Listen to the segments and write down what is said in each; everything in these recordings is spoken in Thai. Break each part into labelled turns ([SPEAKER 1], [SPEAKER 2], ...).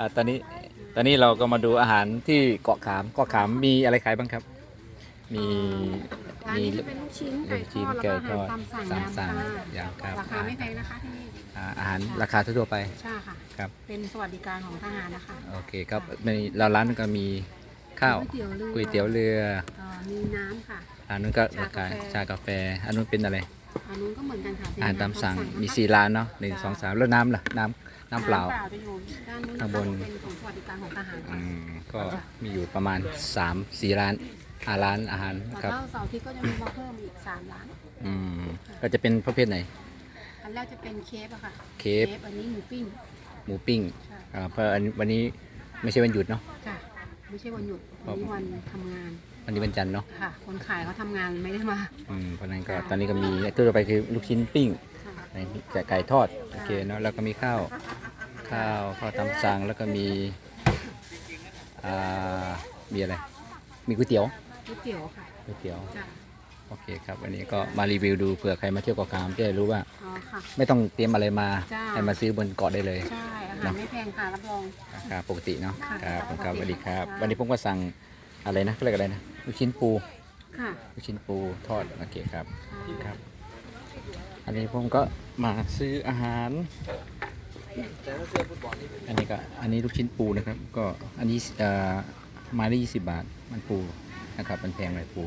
[SPEAKER 1] อ่าตอนนี้ตอนนี้เราก็มาดูอาหารที่เกาะขามเกาะขามมีอะไรขายบ้างครับ มี
[SPEAKER 2] ร้าน
[SPEAKER 1] มี
[SPEAKER 2] นี้จะเป็นลูกชิ้น
[SPEAKER 1] ลู
[SPEAKER 2] ไก่
[SPEAKER 1] ก
[SPEAKER 2] ท
[SPEAKER 1] ชิ้น
[SPEAKER 2] อด
[SPEAKER 1] ไก่
[SPEAKER 2] แล้ว
[SPEAKER 1] ท
[SPEAKER 2] ก็
[SPEAKER 1] อด
[SPEAKER 2] อาหารตามสั่ง
[SPEAKER 1] สามสั่ง
[SPEAKER 2] ยำ
[SPEAKER 1] ยำครับ
[SPEAKER 2] ราคาไม่แพงนะคะที่นี่
[SPEAKER 1] อ่าอาหารราคาทั่วๆไป
[SPEAKER 2] ใช่ค่ะ
[SPEAKER 1] ครับ
[SPEAKER 2] เป็นสวัสดิการของทหารนะคะ
[SPEAKER 1] โอเคครับในเราร้านก็มีข้าว
[SPEAKER 2] ก๋วยเตี๋ยวเรือ
[SPEAKER 1] ก๋วยเตี๋ยวเรือ
[SPEAKER 2] เอ่อมีน้ำค่ะ
[SPEAKER 1] อันนู้นก็
[SPEAKER 2] ชา
[SPEAKER 1] ราคากา
[SPEAKER 2] แฟ
[SPEAKER 1] ชากาแฟอันนู้นเป็นอะไร
[SPEAKER 2] อันนู้นก็เหมือนกันค่ะเป็น
[SPEAKER 1] อาหารตามสั่ง
[SPEAKER 2] นะคะ
[SPEAKER 1] มีสี่ร้านเนาะหนึ่งสองสามแล้วน้ำล่ะน้ำน้ำเปล่า
[SPEAKER 2] น้ำเปล่า จะอยู่ด้านนู้น
[SPEAKER 1] ข้างบน
[SPEAKER 2] เป็นของสวัสดิการของทหาร
[SPEAKER 1] อื
[SPEAKER 2] ค่ะ
[SPEAKER 1] มก็มีอยู่ประมาณสามสี่ร้านอาร้านอาหาร
[SPEAKER 2] แล้ว
[SPEAKER 1] ครับ
[SPEAKER 2] ก็เสาร์อาทิตย์ก็จะมีมาเพิ่มอีกสามร้าน
[SPEAKER 1] อืมก็จะเป็นประเภทไหน
[SPEAKER 2] อันแรกจะเป็นเคฟอะค่ะ
[SPEAKER 1] เคฟ
[SPEAKER 2] อันนี้หมูปิ้ง
[SPEAKER 1] หมูปิ้ง
[SPEAKER 2] ใช่
[SPEAKER 1] อ่าเพราะอันวันนี้ไม่ใช่วันหยุดเนาะ
[SPEAKER 2] จ้ะไม่ใช่วันหยุด
[SPEAKER 1] ครับ
[SPEAKER 2] วันนี้วันทำงาน
[SPEAKER 1] วันนี้วันจันทร์เนาะ
[SPEAKER 2] ค่ะ คนขายเขาทำงานไม่ได้มา
[SPEAKER 1] อืมเพราะฉะนั้นก็
[SPEAKER 2] ค่ะ
[SPEAKER 1] ตอนนี้ก็มีตัวต่อไปคือลูกชิ้นปิ้ง
[SPEAKER 2] ค่ะ
[SPEAKER 1] ไก่ไก่ทอดโอเคเนาะแล้วก็มีข้าวข้าวข้าวตำสั่งแล้วก็มีอ่ามีอะไร มีก๋วยเตี๋ยว
[SPEAKER 2] ก๋วยเตี๋ยวค่ะ
[SPEAKER 1] ก๋วยเตี๋ยว
[SPEAKER 2] จ้ะ
[SPEAKER 1] โอเคครับวันนี้ก็มารีวิวดูเผื่อใครมาเที่ยวเกาะกามจะได้รู้ว่า
[SPEAKER 2] อ๋อค่ะ
[SPEAKER 1] ไม่ต้องเตรียมอะไรมา
[SPEAKER 2] จ้า
[SPEAKER 1] ให้มาซื้อบนเกาะได้เลย
[SPEAKER 2] ใช่อาหารไม่แพงค่ะรับรอง
[SPEAKER 1] ราคาปกติเนาะ
[SPEAKER 2] ค่ะ
[SPEAKER 1] ครับผมครับส
[SPEAKER 2] ปกติ
[SPEAKER 1] วัสดีครับ
[SPEAKER 2] ค่ะ
[SPEAKER 1] วันนี้ผมก็สั่ง อะไรนะเขาเรียกอะไรนะลูกชิ้นปู
[SPEAKER 2] ค่ะ
[SPEAKER 1] ลูกชิ้นปูทอดโอเคครับ
[SPEAKER 2] ค่ะ
[SPEAKER 1] ครับ อันนี้ผมก็มาซื้ออาหาร อันนี้ก็อันนี้ลูกชิ้นปูนะครับ ก็อันนี้เอ่อไมาได้ยี่สิบบาทมันปูนะครับมันแพงเลยปู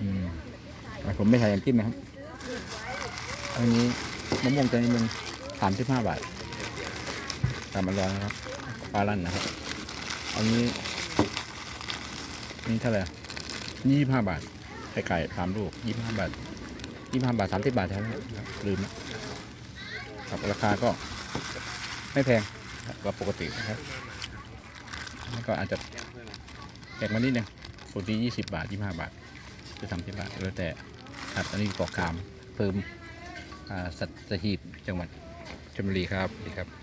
[SPEAKER 1] อืมแต่ผมไม่ใส่น้ำจิ้มนะครับอันนี้มะม่วงตัวนี้มันสามสิบห้าบาทตามมันร้อนนะครับปลาลั่นนะครับ อันนี้ นี่เท่าไหร่ยี่สิบห้าบาท ไข่ไก่สามลูกยี่สิบห้าบาทยี่สิบห้าบาทสามสิบบาทแท้แล้วลืมนะครับราคาก็ไม่แพงครับกว่าปกตินะครับแล้วก็อาจจะแพงมานิดนึงปกติยี่สิบบาทยี่สิบห้าบาทหรือสามสิบบาทแล้วแต่ครับอันนี้เกาะขามเพิ่มสัตหีบจังหวัดชลบุรีครับดีครับ